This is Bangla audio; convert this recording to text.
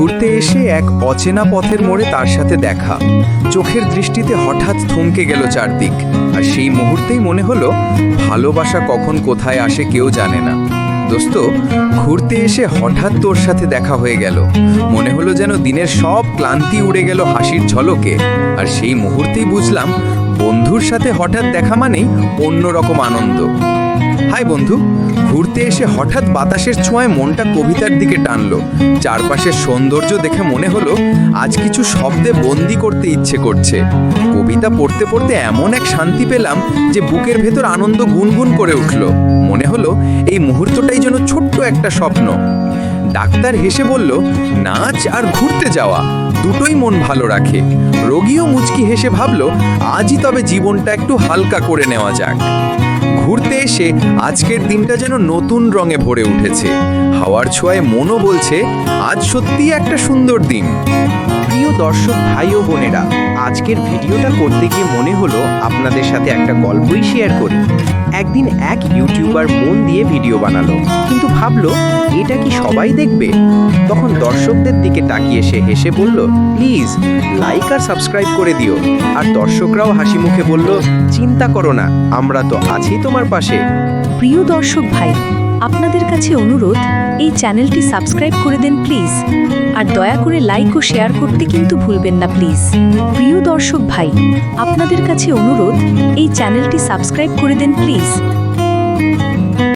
ঘুরতে এসে এক অচেনা পথের মোড়ে তার সাথে দেখা। চোখের দৃষ্টিতে হঠাৎ থমকে গেল চারদিক, আর সেই মুহূর্তেই মনে হলো, ভালোবাসা কখন কোথায় আসে কেউ জানে না। দোস্ত, ঘুরতে এসে হঠাৎ তোর সাথে দেখা হয়ে গেল। মনে হলো যেন দিনের সব ক্লান্তি উড়ে গেল হাসির ঝলকে, আর সেই মুহূর্তেই বুঝলাম, বন্ধুর সাথে হঠাৎ দেখা মানেই অন্যরকম আনন্দ। হাই বন্ধু, ঘুরতে এসে হঠাৎ বাতাসের ছোঁয়ায় মনটা কবিতার দিকে টানলো। চারপাশের সৌন্দর্য দেখে মনে হলো, আজ কিছু শব্দে বন্দি করতে ইচ্ছে করছে। কবিতা পড়তে পড়তে এমন এক শান্তি পেলাম যে বুকের ভেতর আনন্দ গুনগুন করে উঠল। মনে হলো, এই মুহূর্তটাই যেন ছোট্ট একটা স্বপ্ন। ডাক্তার হেসে বলল, নাচ আর ঘুরতে যাওয়া, দুটোই মন ভালো রাখে। রোগীও মুচকি হেসে ভাবল, আজই তবে জীবনটা একটু হালকা করে নেওয়া যাক। ঘুরতে এসে আজকের দিনটা যেন নতুন রঙে ভরে উঠেছে। হাওয়ার ছোঁয়ায় মনও বলছে, আজ সত্যি একটা সুন্দর দিন। প্রিয় দর্শক, ভাই ও বোনেরা, আজকের ভিডিওটা করতে গিয়ে মনে হলো আপনাদের সাথে একটা গল্পই শেয়ার করি। একদিন এক ইউটিউবার মন দিয়ে ভিডিও বানালো, কিন্তু ভাবলো এটা কি সবাই দেখবে? তখন দর্শকদের দিকে তাকিয়ে সে হেসে বলল, প্লিজ লাইক আর সাবস্ক্রাইব করে দিও। আর দর্শকরাও হাসি মুখে বলল, চিন্তা করো না, আমরা তো আছি তোমার পাশে। প্রিয় দর্শক ভাই, আপনাদের কাছে অনুরোধ, এই চ্যানেলটি সাবস্ক্রাইব করে দেন প্লিজ আর দয়া করে লাইক ও শেয়ার করতে কিন্তু ভুলবেন না প্লিজ প্রিয় দর্শক ভাই, আপনাদের কাছে অনুরোধ, এই চ্যানেলটি সাবস্ক্রাইব করে দেন প্লিজ